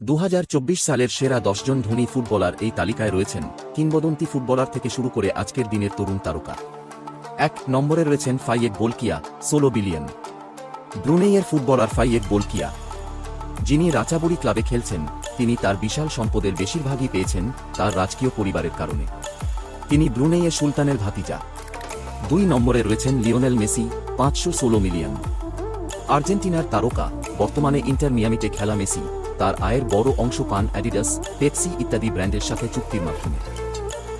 দু হাজার চব্বিশ সালের সেরা দশজন ধনী ফুটবলার এই তালিকায় রয়েছেন কিংবদন্তি ফুটবলার থেকে শুরু করে আজকের দিনের তরুণ তারকা। এক নম্বরে রয়েছেন ফাইয়েক বোলকিয়া, ষোলো বিলিয়ন। ব্রুনেইয়ের ফুটবলার ফাইয়েক বোলকিয়া। যিনি রাচাবুড়ি ক্লাবে খেলছেন, তিনি তার বিশাল সম্পদের বেশিরভাগই পেয়েছেন তার রাজকীয় পরিবারের কারণে। তিনি ব্রুনেইয়ের সুলতানের ভাতিজা। দুই নম্বরে রয়েছেন লিওনেল মেসি, পাঁচশো ষোলো মিলিয়ন। আর্জেন্টিনার তারকা, বর্তমানে ইন্টার মিয়ামিতে খেলা মেসি, তার আয়ের বড় অংশ পান অ্যাডিডাস, পেপসি ইত্যাদি ব্র্যান্ডের সাথে চুক্তির মাধ্যমে।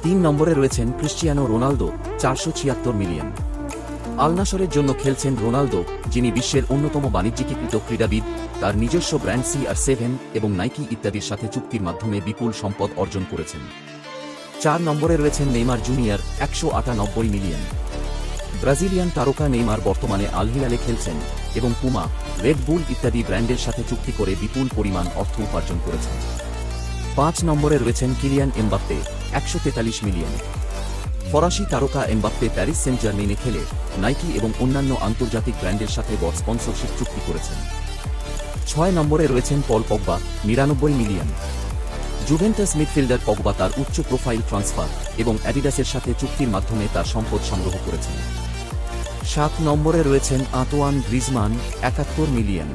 তিন নম্বরে রয়েছেন ক্রিশ্চিয়ানো রোনালদো, চারশো ছিয়াত্তর মিলিয়ন। আলনাসরের জন্য খেলছেন রোনালদো, যিনি বিশ্বের অন্যতম বাণিজ্যিকীকৃত ক্রীড়াবিদ, তার নিজস্ব ব্র্যান্ড সি আর সেভেন এবং নাইকি ইত্যাদির সাথে চুক্তির মাধ্যমে বিপুল সম্পদ অর্জন করেছেন। চার নম্বরে রয়েছেন নেইমার জুনিয়র, একশো আটানব্বই মিলিয়ন। ব্রাজিলিয়ান তারকা নেইমার বর্তমানে আলহিলালে খেলছেন এবং পুমা রেড বুল ইত্যাদি ব্র্যান্ডের সাথে চুক্তি করে বিপুল পরিমাণ অর্থ উপার্জন করেছেন। পাঁচ নম্বরে রয়েছেন কিলিয়ান এমবাপ্পে, একশো তেতাল্লিশ মিলিয়ন। ফরাসি তারকা এমবাপ্পে প্যারিস সেন্ট জার্মেনে খেলে নাইকি এবং অন্যান্য আন্তর্জাতিক ব্র্যান্ডের সাথে বট স্পন্সরশিপ চুক্তি করেছেন। ছয় নম্বরে রয়েছেন পল পগবা, নিরানব্বই মিলিয়ন। জুভেন্টাস মিডফিল্ডার পগবা তার উচ্চ প্রোফাইল ট্রান্সফার এবং অ্যাডিডাসের সাথে চুক্তির মাধ্যমে তার সম্পদ সংগ্রহ করেছেন। সাত নম্বরে রয়েছেন আতোয়ান গ্রিজমান, একাত্তর মিলিয়ন।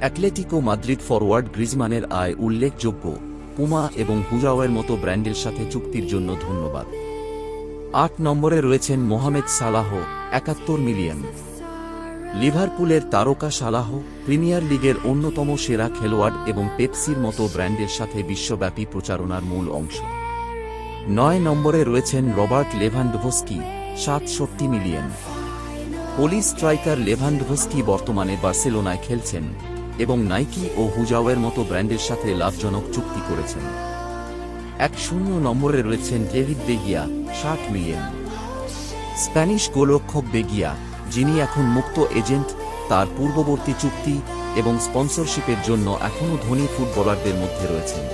অ্যাটলেটিকো মাদ্রিদ ফরওয়ার্ড গ্রিজমানের আয় উল্লেখযোগ্য। পুমা এবং হুজাওয়ের মতো ব্র্যান্ডের সাথে চুক্তির জন্য ধন্যবাদ। আট নম্বরে রয়েছেন মোহামেদ সালাহ, একাত্তর মিলিয়ন। লিভারপুলের তারকা সালাহ, প্রিমিয়ার লিগের অন্যতম সেরা খেলোয়াড় এবং পেপসির মতো ব্র্যান্ডের সাথে বিশ্বব্যাপী প্রচারণার মূল অংশ। নয় নম্বরে রয়েছেন রবার্ট লেভানডভস্কি, সাতষট্টি মিলিয়ন। পোলিশ স্ট্রাইকার লেভানডভস্কি বর্তমানে বার্সেলোনায় খেলছেন এবং নাইকি ও হুজাওয়ের মতো ব্র্যান্ডের সাথে লাভজনক চুক্তি করেছেন। এক শূন্য নম্বরে রয়েছেন ডেভিড বেগিয়া, ষাট মিলিয়ন। স্প্যানিশ গোলরক্ষক বেগিয়া, যিনি এখন মুক্ত এজেন্ট, তার পূর্ববর্তী চুক্তি এবং স্পন্সরশিপের জন্য এখনও ধনী ফুটবলারদের মধ্যে রয়েছেন।